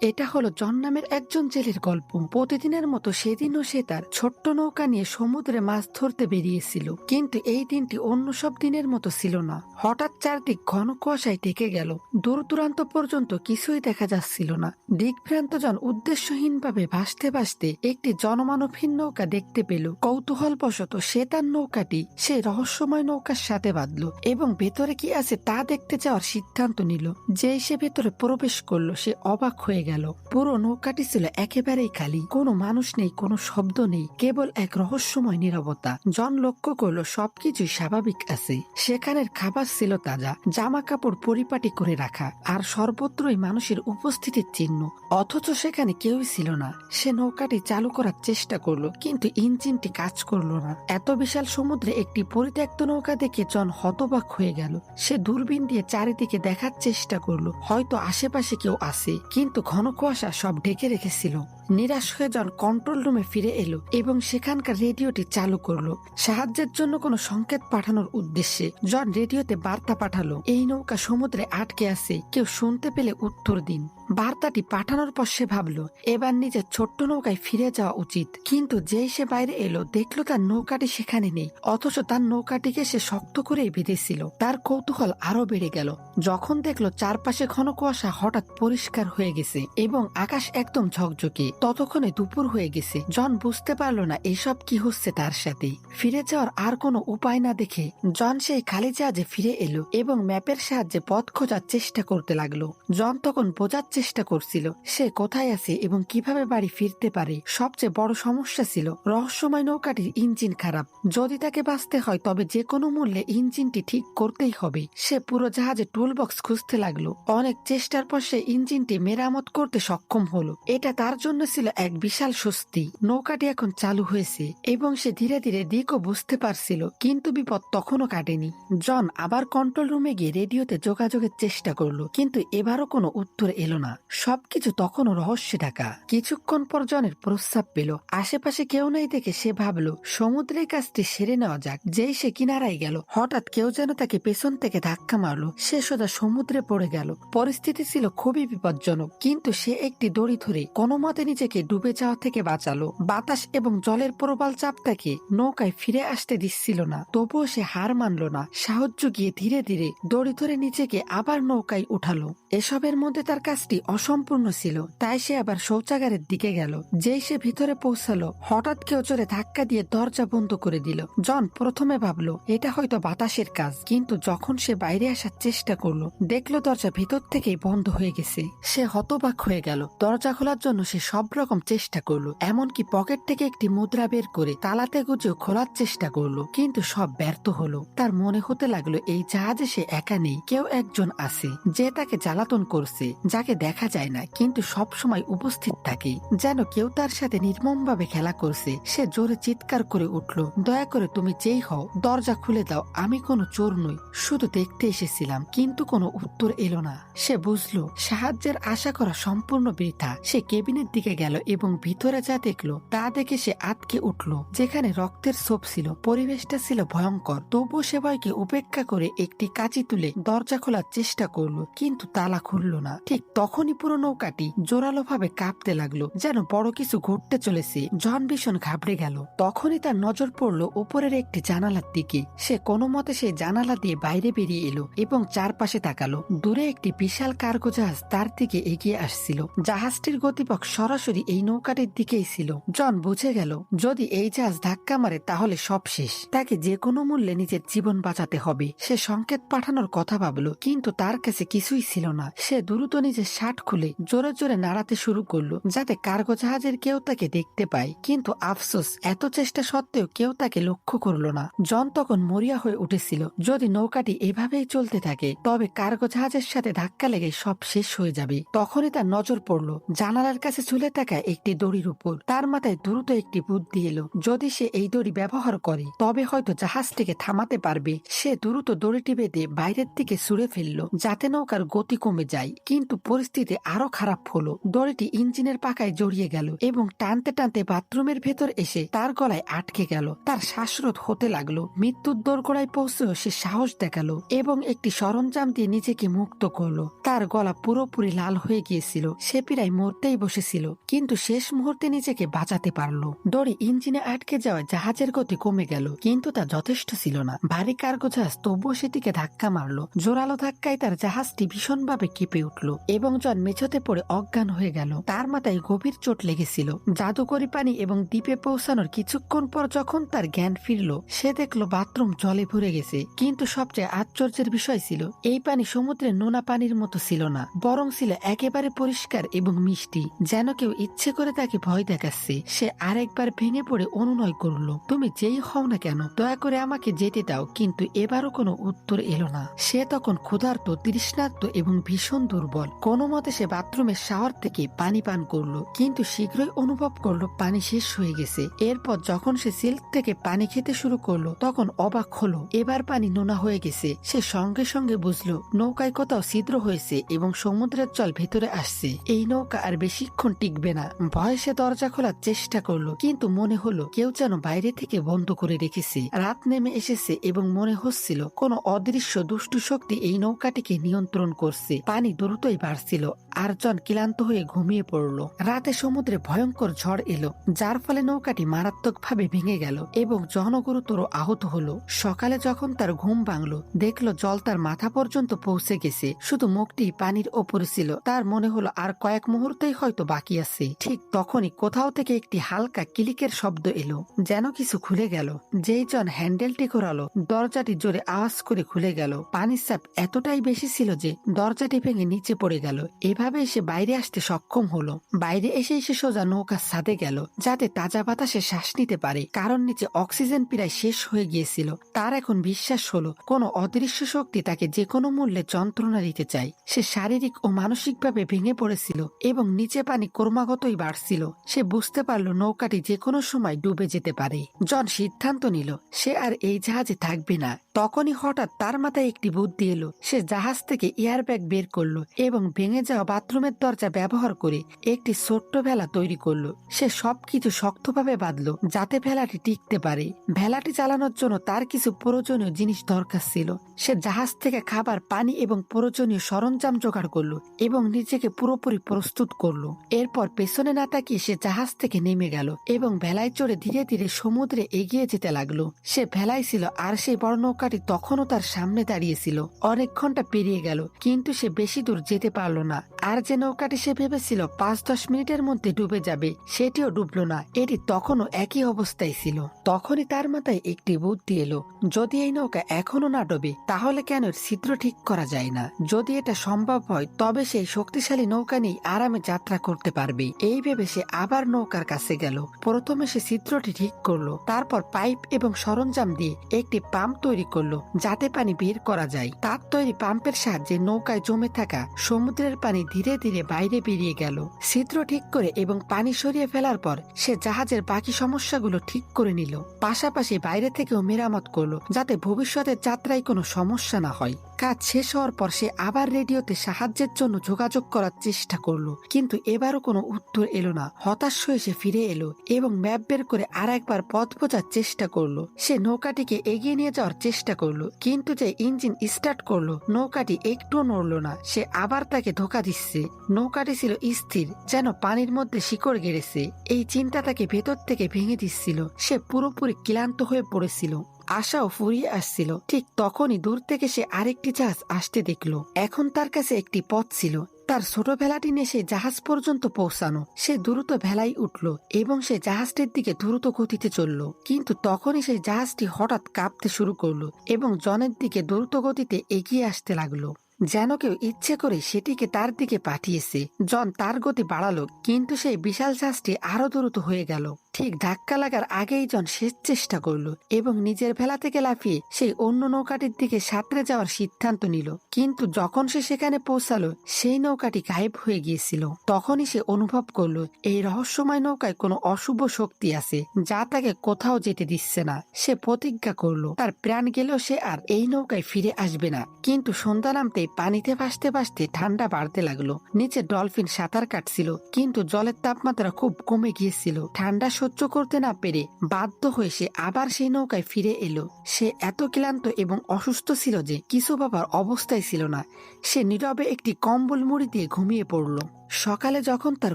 এটা হলো জন নামের একজন জেলের গল্প। প্রতিদিনের মতো সেদিনও সে তার ছোট্ট নৌকা নিয়ে সমুদ্রে মাছ ধরতে বেরিয়েছিল। কিন্তু এই দিনটি অন্য সব দিনের মতো ছিল না। হঠাৎ চারদিক ঘন কুয়াশায় ঢেকে গেল। দূর দূরান্ত পর্যন্ত কিছুই দেখা যাচ্ছিল না। দিকভ্রান্ত জন উদ্দেশ্যহীনভাবে ভাসতে ভাসতে একটি জনমানবহীন নৌকা দেখতে পেল। কৌতূহলবশত সে তার নৌকাটি সে রহস্যময় নৌকার সাথে বাঁধল এবং ভেতরে কি আছে তা দেখতে যাওয়ার সিদ্ধান্ত নিল। যেই সে ভেতরে প্রবেশ করল, সে অবাক হয়ে গেল। পুরো নৌকাটি ছিল একেবারেই খালি। কোনো মানুষ নেই, কোনো শব্দ নেই, কেবল এক রহস্যময় নীরবতা। জন লক্ষ্য করল সবকিছুই স্বাভাবিক আছে। সেখানের খাবার ছিল তাজা জামা কাপড় পরিপাটি করে রাখা, আর সর্বত্রই মানুষের উপস্থিতির চিহ্ন। অথচ সেখানে কেউই ছিল না। সে নৌকাটি চালু করার চেষ্টা করল, কিন্তু ইঞ্জিনটি কাজ করল না। এত বিশাল সমুদ্রে একটি পরিত্যক্ত নৌকা দেখে জন হতবাক হয়ে গেল। সে দূরবীন দিয়ে চারিদিকে দেখার চেষ্টা করল। হয়তো আশেপাশে কেউ আছে, কিন্তু কুয়াশা সব ঢেকে রেখেছিল। নিরাশ হয়ে জন কন্ট্রোল রুমে ফিরে এলো এবং সেখানকার রেডিওটি চালু করল। সাহায্যের জন্য কোনো সংকেত পাঠানোর উদ্দেশ্যে জন রেডিওতে বার্তা পাঠালো। এই নৌকা সমুদ্রে আটকে আছে, কেউ শুনতে পেলে উত্তর দিন। বার্তাটি পাঠানোর পর সে ভাবলো, এবার নিজের ছোট্ট নৌকায় ফিরে যাওয়া উচিত। কিন্তু যেই সে বাইরে এলো, দেখল তার নৌকাটি সেখানে নেই, অথচ তার নৌকাটিকে সে শক্ত করেই বেঁধেছিল। তার কৌতূহল আরও বেড়ে গেল। যখন দেখল চারপাশে ঘন কুয়াশা হঠাৎ পরিষ্কার হয়ে গেছে এবং আকাশ একদম ঝকঝকে ততক্ষণে দুপুর হয়ে গেছে। জন বুঝতে পারল না এসব কি হচ্ছে তার সাথে ফিরে যাওয়ার আর কোনো উপায় না দেখে জন সেই খালি জাহাজে ফিরে এলো এবং ম্যাপের সাহায্যে পথ খোঁজার চেষ্টা করতে লাগল। জন তখন বোঝার চেষ্টা করছিল, সে কোথায় আছে এবং কীভাবে বাড়ি ফিরতে পারে। সবচেয়ে বড় সমস্যা ছিল, রহস্যময় নৌকাটির ইঞ্জিন খারাপ। যদি তাকে বাঁচতে হয়, তবে যে কোনো মূল্যে ইঞ্জিনটি ঠিক করতেই হবে। সে পুরো জাহাজে টুল বক্স খুঁজতে লাগল। অনেক চেষ্টার পর সে ইঞ্জিনটি মেরামত করতে সক্ষম হলো। এটা তার জন্য ছিল এক বিশাল স্বস্তি। নৌকাটি এখন চালু হয়েছে এবং সে ধীরে ধীরে দিকও বুঝতে পারছিল, কিন্তু বিপদ তখনও কাটেনি। জন আবার কন্ট্রোল রুমে গিয়ে রেডিওতে যোগাযোগের চেষ্টা করল, কিন্তু এবারও কোনো উত্তর এলো না। সবকিছু তখনও রহস্যে ঢাকা। কিছুক্ষণ পর জনের প্রস্তাব পেল। আশেপাশে কেউ নেই দেখে সে ভাবলো, সমুদ্রের কাজটি সেরে নেওয়া যাক। যেই সে কিনারায় গেল, হঠাৎ কেউ যেন তাকে পেছন থেকে ধাক্কা মারলো। সে সোজা সমুদ্রে পড়ে গেল। পরিস্থিতি ছিল খুবই বিপজ্জনক, কিন্তু সে একটি দড়ি ধরে কোনো মতে নিজেকে ডুবে যাওয়া থেকে বাঁচালো। বাতাস এবং জলের প্রবল চাপ তাকে নৌকায় ফিরে আসতে দিচ্ছিল না। তবুও সে হার মানল না। সাহায্য গিয়ে ধীরে ধীরে দড়ি ধরে নিজেকে আবার নৌকায় উঠালো। এসবের মধ্যে তার কাজটি অসম্পূর্ণ ছিল। তাই সে আবার শৌচাগারের দিকে গেল। যেই সে ভিতরে পৌঁছালো, হঠাৎ কেউ চড়ে ধাক্কা দিয়ে দরজা বন্ধ করে দিল। জন প্রথমে ভাবলো, এটা হয়তো বাতাসের কাজ। কিন্তু যখন সে বাইরে আসার চেষ্টা করল, দেখল দরজা ভিতর থেকেই বন্ধ হয়ে গেছে। সে হতবাক হয়ে গেল। দরজা খোলার জন্য সে সব রকম চেষ্টা করল, এমনকি পকেট থেকে একটি মুদ্রা বের করে তালাতে গুজেও খোলার চেষ্টা করল, কিন্তু সব ব্যর্থ হলো। তার মনে হতে লাগল, এই জাহাজে সে একা নেই, কেউ একজন আছে, যে তাকে জ্বালাতন করছে, যাকে দেখা যায় না, কিন্তু সব সময় উপস্থিত থাকে। যেন কেউ তার সাথে নির্মমভাবে খেলা করছে, সে জোরে চিৎকার করে উঠল, দয়া করে তুমি যেই হও, দরজা খুলে দাও, আমি কোনো চোর নই। শুধু দেখতে এসেছিলাম, কিন্তু কোনো উত্তর এলো না। সে বুঝলো, সাহায্যের আশা করা সম্পূর্ণ বৃথা। সে কেবিনের দিকে গেল এবং ভিতরে যা দেখল, তা দেখে সে আটকে উঠল, যেখানে রক্তের সোপ ছিল। পরিবেশটা ছিল ভয়ঙ্কর। তবুও সে ভয়কে উপেক্ষা করে একটি কাঁচি তুলে দরজা খোলার চেষ্টা করল, কিন্তু তালা খুলল না। ঠিক তখনই পুরো নৌকাটি জোরালো ভাবে কাঁপতে লাগল, যেন বড় কিছু ঘটতে চলেছে। জন ভীষণ ঘাবড়ে গেল। তখনই তার নজর পড়ল উপরের একটি জানালার দিকে। সে কোনো মতে সেই জানালা দিয়ে বাইরে বেরিয়ে এলো এবং চারপাশে তাকালো। দূরে একটি বিশাল কার্গো জাহাজ তার দিকে এগিয়ে আসছিল। জাহাজটির গতিপথ সরাসরি এই নৌকাটির দিকেই ছিল। জন বুঝে গেল, যদি এই জাহাজ ধাক্কা মারে তাহলে সব শেষ। তাকে যে কোনো মূল্যে নিজের জীবন বাঁচাতে হবে। সে সংকেত পাঠানোর কথা ভাবলো, কিন্তু তার কাছে কিছুই ছিল না। সে দ্রুত নিজের শার্ট খুলে জোরে জোরে নাড়াতে শুরু করল, যাতে কার্গো জাহাজের কেউ তাকে দেখতে পায়। কিন্তু আফসোস, এত চেষ্টা সত্ত্বেও কেউ তাকে লক্ষ্য করল না। জন তখন মরিয়া হয়ে উঠেছিল, যদি নৌকাটি এভাবেই চলতে থাকে, তবে কার্গো জাহাজের সাথে ধাক্কা লেগে সব শেষ হয়ে যাবে। তখনই তার নজর পড়ল, জানালার কাছে ঝুলে থাকা একটি দড়ির উপর। তার মাথায় দ্রুত একটি বুদ্ধি এলো। যদি সে এই দড়ি ব্যবহার করে, তবে হয়তো জাহাজটিকে থামাতে পারবে। সে দ্রুত দড়িটি বেঁধে বাইরের দিকে ছুড়ে ফেলল, যাতে নৌকার গতি কমে যায়। কিন্তু পরিস্থিতি আরও খারাপ হলো। দড়িটি ইঞ্জিনের পাকায় জড়িয়ে গেল এবং টানতে টানতে বাথরুমের ভেতর এসে তার গলায় আটকে গেল। তার শ্বাসরোধ হতে লাগল। মৃত্যুর দোরগোড়ায় পৌঁছেও সে সাহস দেখাল এবং একটি সরঞ্জাম দিয়ে নিজেকে মুক্ত করল। তার গলা পুরোপুরি লাল হয়ে গিয়েছিল। সে প্রায় মরতেই বসেছিল। কিন্তু শেষ মুহূর্তে নিজেকে বাঁচাতে পারল। দড়ি ইঞ্জিনে আটকে যাওয়ায় জাহাজের গতি কমে গেল, কিন্তু তা যথেষ্ট ছিল না। ভারী কার্গো জাহাজ তবুও সেটিকে ধাক্কা মারলো। জোরালো ধাক্কায় তার জাহাজটি ভীষণভাবে কেঁপে উঠল এবং জন মেঝোতে পড়ে অজ্ঞান হয়ে গেল। তার মাথায় গভীর চোট লেগেছিল। জাদুকরি পানি এবং দ্বীপে পৌঁছানোর কিছুক্ষণ পর যখন তার জ্ঞান ফিরল, সে দেখল বাথরুম জলে ভরে গেছে। কিন্তু সবচেয়ে আশ্চর্যের বিষয় ছিল, এই পানি সমুদ্রের নোনা পানির মতো ছিল না, বরং ছিল একেবারে পরিষ্কার এবং মিষ্টি, যেন কেউ ইচ্ছে করে তাকে ভয় দেখাচ্ছে। সে আরেকবার ভেঙে পড়ে অনুনয় করল। তুমি যেই হও না কেন, দয়া করে আমাকে যেতে দাও। কিন্তু এবারও কোনো উত্তর এলো না। সে তখন ক্ষুধার্ত, তৃষ্ণার্ত এবং ভীষণ দুর্বল। কোনো মতে সে বাথরুমের শাওয়ার থেকে পানি পান করল। কিন্তু শীঘ্রই অনুভব করল, পানি শেষ হয়ে গেছে। এরপর যখন সে সিল্ক থেকে পানি খেতে শুরু করল, তখন অবাক হলো। এবার পানি নোনা হয়ে গেছে। সে সঙ্গে সঙ্গে বুঝলো, নৌকায় কোথাও ছিদ্র হয়েছে এবং সমুদ্রের জল ভেতরে আসছে। এই নৌকা আর বেশিক্ষণ টিকবে না। ভয়ে সে দরজা খোলার চেষ্টা করল, কিন্তু মনে হলো কেউ যেন বাইরে থেকে বন্ধ করে রেখেছে। রাত নেমে এসেছে এবং মনে হচ্ছিল কোনো অদৃশ্য দুষ্টু শক্তি এই নৌকাটিকে নিয়ন্ত্রণ করছে। পানি দ্রুতই বাড়ছিল আর জন ক্লান্ত হয়ে ঘুমিয়ে পড়ল। রাতে সমুদ্রে ভয়ঙ্কর ঝড় এলো, যার ফলে নৌকাটি মারাত্মকভাবে ভেঙে গেল এবং জনগুরুতর আহত হলো। সকালে যখন তার ঘুম ভাঙলো, দেখল জল তার মাথা পর্যন্ত পৌঁছে গেছে। শুধু মুখটি পানির ওপর ছিল, তার মনে হলো আর কয়েক মুহূর্তেই হয়তো বাকি আছে ঠিক তখনই কোথাও থেকে একটি হালকা কিলিকের শব্দ এলো, যেন কিছু খুলে গেল। যেই জন হ্যান্ডেলটি ঘোরালো, দরজাটি জোরে আওয়াজ করে খুলে গেল। পানির চাপ এতটাই বেশি ছিল যে দরজাটি ভেঙে নিচে পড়ে গেল। এভাবে সে বাইরে আসতে সক্ষম হলো। বাইরে এসে সে সোজা নৌকার ছাদে গেল, যাতে তাজা বাতাসে শ্বাস নিতে পারে, কারণ নিচে অক্সিজেন প্রায় শেষ হয়ে গিয়েছিল। তার এখন বিশ্বাস হলো, কোনো অদৃশ্য শক্তি তাকে যে কোনো মূল্যে যন্ত্রণা দিতে চায়। সে শারীরিক ও মানসিকভাবে ভেঙে পড়েছিল এবং নিচে পানি ক্রমাগতই বাড়ছিল। সে বুঝতে পারল নৌকাটি যে কোনো সময় ডুবে যেতে পারে। জন সিদ্ধান্ত নিল, সে আর এই জাহাজে থাকবে না। তখনই হঠাৎ তার মাথায় একটি বুদ্ধি এলো। সে জাহাজ থেকে এয়ার ব্যাগ বের করল এবং ভেঙে যাওয়া বাথরুমের দরজা ব্যবহার করে একটি ছোট্ট ভেলা তৈরি করল। সে সবকিছু শক্তভাবে বাঁধলো যাতে ভেলাটি টিকতে পারে। ভেলাটি চালানোর জন্য তার কিছু প্রয়োজনীয় জিনিস দরকার ছিল। সে জাহাজ থেকে খাবার, পানি এবং প্রয়োজনীয় সরঞ্জাম জোগাড় করল এবং নিজেকে পুরোপুরি প্রস্তুত করল। এরপর পেছনে না তাকিয়ে সে জাহাজ থেকে নেমে গেল এবং ভেলায় চড়ে ধীরে ধীরে সমুদ্রে এগিয়ে যেতে লাগল। সে ভেলায় ছিল আর সেই বড় নৌকাটি তখনও তার সামনে দাঁড়িয়েছিল। অনেক ঘণ্টা পেরিয়ে গেল, কিন্তু সে বেশি দূর যেতে পারল না। আর যে নৌকাটি সে ভেবেছিল পাঁচ দশ মিনিটের মধ্যে ডুবে যাবে, সেটিও ডুবলো না, এটি তখনও একই অবস্থায় ছিল। তখনই তার মাথায় একটি বুদ্ধি এলো, যদি এই নৌকা এখনও না ডোবে, তাহলে কেন ছিদ্র ঠিক করা যায় না? যদি এটা সম্ভব হয়, তবে সেই শক্তিশালী নৌকা নিয়ে আরামে যাত্রা করতে পারবে। এই ভেবে সে আবার নৌকার কাছে গেল। প্রথমে সে ছিদ্রটি ঠিক করল, তারপর পাইপ এবং সরঞ্জাম দিয়ে একটি পাম্প তৈরি করল যাতে পানি বের করা যায়। তার তৈরি পাম্পের সাহায্যে নৌকায় জমে থাকা সমুদ্রের পানি ধীরে ধীরে বাইরে বেরিয়ে গেল। ছিদ্র ঠিক করে এবং পানি সরিয়ে ফেলার পর সে জাহাজের বাকি সমস্যাগুলো ঠিক করে নিল। পাশাপাশি বাইরে থেকেও মেরামত করল যাতে ভবিষ্যতের যাত্রায় কোনো সমস্যা না হয়। কাজ শেষ হওয়ার পর সে আবার রেডিওতে সাহায্যের জন্য যোগাযোগ করার চেষ্টা করল। কিন্তু এবারও কোনো উত্তর এলো না। হতাশ হয়ে সে ফিরে এলো এবং ম্যাপ বের করে আর একবার পথ বোঝার চেষ্টা করল। সে নৌকাটিকে এগিয়ে নিয়ে যাওয়ার চেষ্টা করল, কিন্তু যে ইঞ্জিন স্টার্ট করল, নৌকাটি একটুও নড়লো না। সে আবার তাকে ধোকা দিচ্ছে। নৌকাটি ছিল স্থির, যেন পানির মধ্যে শিকড় গেড়েছে। এই চিন্তা তাকে ভেতর থেকে ভেঙে দিচ্ছিল। সে পুরোপুরি ক্লান্ত হয়ে পড়েছিল। আশাও ফুরিয়ে আসছিল। ঠিক তখনই দূর থেকে সে আরেকটি জাহাজ আসতে দেখল। এখন তার কাছে একটি পথ ছিল। তার ছোট ভেলাটি নিয়ে সে জাহাজ পর্যন্ত পৌঁছানো। সে দ্রুত ভেলাই উঠল এবং সে জাহাজটির দিকে দ্রুত গতিতে চলল। কিন্তু তখনই সেই জাহাজটি হঠাৎ কাঁপতে শুরু করল এবং জনের দিকে দ্রুত গতিতে এগিয়ে আসতে লাগল। যেন কেউ ইচ্ছে করে সেটিকে তার দিকে পাঠিয়েছে। জন তার গতি বাড়ালো, কিন্তু সেই বিশাল জাহাজটি আরও দ্রুত হয়ে গেল। ঠিক ধাক্কা লাগার আগেই জন শেষ চেষ্টা করল এবং নিজের ভেলা থেকে লাফিয়ে সেই অন্য নৌকাটির দিকে সাঁতরে যাওয়ার সিদ্ধান্ত নিল। কিন্তু যখন সে সেখানে পৌঁছালো, সেই নৌকাটি গায়েব হয়ে গিয়েছিল। তখনই সে অনুভব করল, এই রহস্যময় নৌকায় কোনো অশুভ শক্তি আছে, যা তাকে কোথাও যেতে দিচ্ছে না। সে প্রতিজ্ঞা করল, তার প্রাণ গেলেও সে আর এই নৌকায় ফিরে আসবে না। কিন্তু সন্ধ্যা নামতেই পানিতে ভাসতে ভাসতে ঠান্ডা বাড়তে লাগল। নিচে ডলফিন সাঁতার কাটছিল, কিন্তু জলের তাপমাত্রা খুব কমে গিয়েছিল। ঠান্ডা সহ্য করতে না পেরে বাধ্য হয়ে সে আবার সেই নৌকায় ফিরে এলো। সে এত ক্লান্ত এবং অসুস্থ ছিল যে কিছু বাবার অবস্থায় ছিল না। সে নীরবে একটি কম্বল মুড়ি দিয়ে ঘুমিয়ে পড়ল। সকালে যখন তার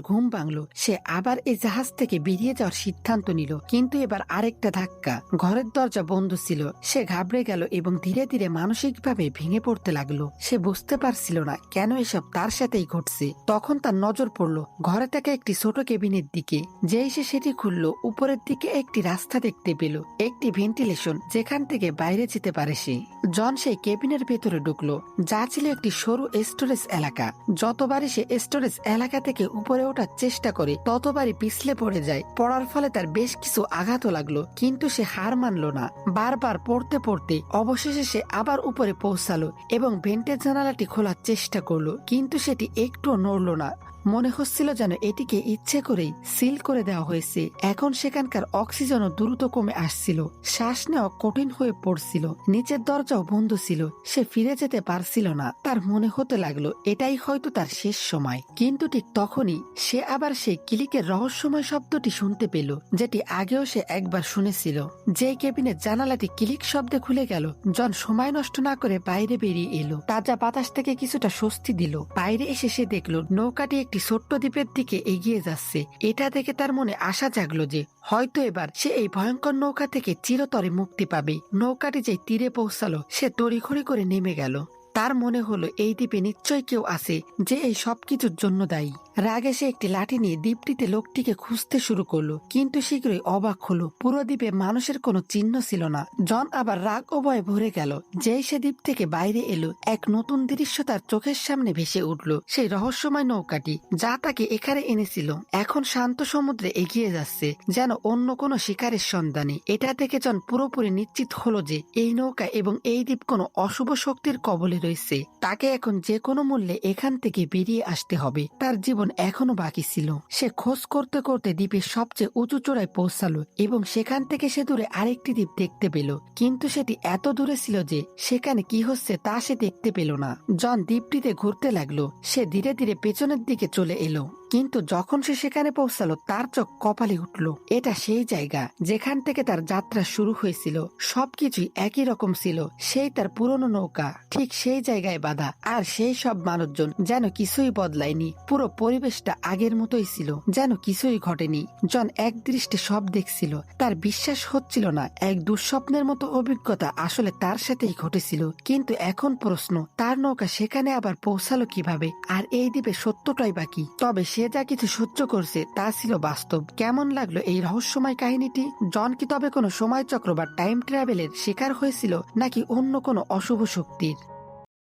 ঘুম ভাঙল, সে আবার এই জাহাজ থেকে বেরিয়ে যাওয়ার সিদ্ধান্ত নিল। কিন্তু এবার আরেকটা ধাক্কা। ঘরের দরজা বন্ধ ছিল। সে ঘাবড়ে গেল এবং ধীরে ধীরে মানসিকভাবে ভেঙে পড়তে লাগল। সে বুঝতে পারছিল না কেন এসব তার সাথেই ঘটছে। তখন তার নজর পড়ল ঘরে থেকে একটি ছোট কেবিনের দিকে। যেই সে সেটি খুলল, উপরের দিকে একটি রাস্তা দেখতে পেল। একটি ভেন্টিলেশন, যেখান থেকে বাইরে যেতে পারে সে। জন সেই কেবিনের ভেতরে ঢুকলো। যা ছিল একটি সরু স্টোরেজ এলাকা। যতবারই সে স্টোরেজ এলাকা থেকে উপরে ওঠার চেষ্টা করে, ততবারই পিছলে পড়ে যায়। পড়ার ফলে তার বেশ কিছু আঘাতও লাগল, কিন্তু সে হার মানল না। বারবার পড়তে পড়তে অবশেষে সে আবার উপরে পৌঁছালো এবং ভেন্টের জানালাটি খোলার চেষ্টা করল, কিন্তু সেটি একটুও নড়ল না। মনে হচ্ছিল যেন এটিকে ইচ্ছে করেই সিল করে দেওয়া হয়েছে। এখন সেখানকার অক্সিজেনও দ্রুত কমে আসছিল। শ্বাস নেওয়া কঠিন হয়ে পড়ছিল। নিচের দরজাও বন্ধ ছিল। সে ফিরে যেতে পারছিল না। তার মনে হতে লাগল, এটাই হয়তো তার শেষ সময়। কিন্তু ঠিক তখনই সে আবার সেই কিলিকের রহস্যময় শব্দটি শুনতে পেল, যেটি আগেও সে একবার শুনেছিল। যে কেবিনে জানালাটি ক্লিক শব্দে খুলে গেল, জন সময় নষ্ট না করে বাইরে বেরিয়ে এলো। তাজা বাতাস থেকে কিছুটা স্বস্তি দিল। বাইরে এসে সে দেখল, নৌকাটি একটি ছোট্ট দ্বীপের দিকে এগিয়ে যাচ্ছে। এটা দেখে তার মনে আশা জাগলো যে হয়তো এবার সে এই ভয়ঙ্কর নৌকা থেকে চিরতরে মুক্তি পাবে। নৌকাটি যে তীরে পৌঁছালো, সে তড়িঘড়ি করে নেমে গেল। তার মনে হলো এই দ্বীপে নিশ্চয়ই কেউ আছে যে এই সবকিছুর জন্য দায়ী। রাগে সে একটি লাঠি নিয়ে দ্বীপটিতে লোকটিকে খুঁজতে শুরু করল। কিন্তু শীঘ্রই অবাক হলো। পুরো দ্বীপে মানুষের কোনো চিহ্ন ছিল না। জন আবার রাগ ভয়ে ভরে গেল। যেই সে দ্বীপ থেকে বাইরে এলো, এক নতুন দৃশ্য তার চোখের সামনে ভেসে উঠল। সেই রহস্যময় নৌকাটি, যা তাকে এখানে এনেছিল, এখন শান্ত সমুদ্রে এগিয়ে যাচ্ছে, যেন অন্য কোনো শিকারের সন্ধানে। এটা দেখে জন পুরোপুরি নিশ্চিত হলো যে, এই নৌকা এবং এই দ্বীপ কোনো অশুভ শক্তির কবলে রয়েছে। তাকে এখন যে কোনো মূল্যে এখান থেকে বেরিয়ে আসতে হবে। তার জীবন এখনও বাকি ছিল। সে খোঁজ করতে করতে দ্বীপের সবচেয়ে উঁচু চূড়ায় পৌঁছালো এবং সেখান থেকে সে দূরে আরেকটি দ্বীপ দেখতে পেল। কিন্তু সেটি এত দূরে ছিল যে সেখানে কি হচ্ছে তা সে দেখতে পেল না। জন দ্বীপটিতে ঘুরতে লাগল। সে ধীরে ধীরে পেছনের দিকে চলে এলো। কিন্তু যখন সে সেখানে পৌঁছালো, তার চোখ কপালে উঠল। এটা সেই জায়গা যেখান থেকে তার যাত্রা শুরু হয়েছিল। সবকিছুই একই রকম ছিল। সেই তার পুরনো নৌকা, ঠিক সেই জায়গায় বাধা, আর সেই সব মানুষজন যেন কিছুই বদলায়নি। পুরো পরিবেশটা আগের মতোই ছিল, যেন কিছুই ঘটেনি। জন এক দৃষ্টে সব দেখছিল। তার বিশ্বাস হচ্ছিল না, এক দুঃস্বপ্নের মতো অভিজ্ঞতা আসলে তার সাথেই ঘটেছিল। কিন্তু এখন প্রশ্ন, তার নৌকা সেখানে আবার পৌঁছালো কীভাবে? আর এই দ্বীপে সত্যটাই বাকি তবে সে যা কিছু সহ্য করছে, তা ছিল বাস্তব। কেমন লাগল এই রহস্যময় কাহিনীটি? জন কি তবে কোনো সময় চক্র বা টাইম ট্রাভেলের শিকার হয়েছিল, নাকি অন্য কোনো অশুভ শক্তির?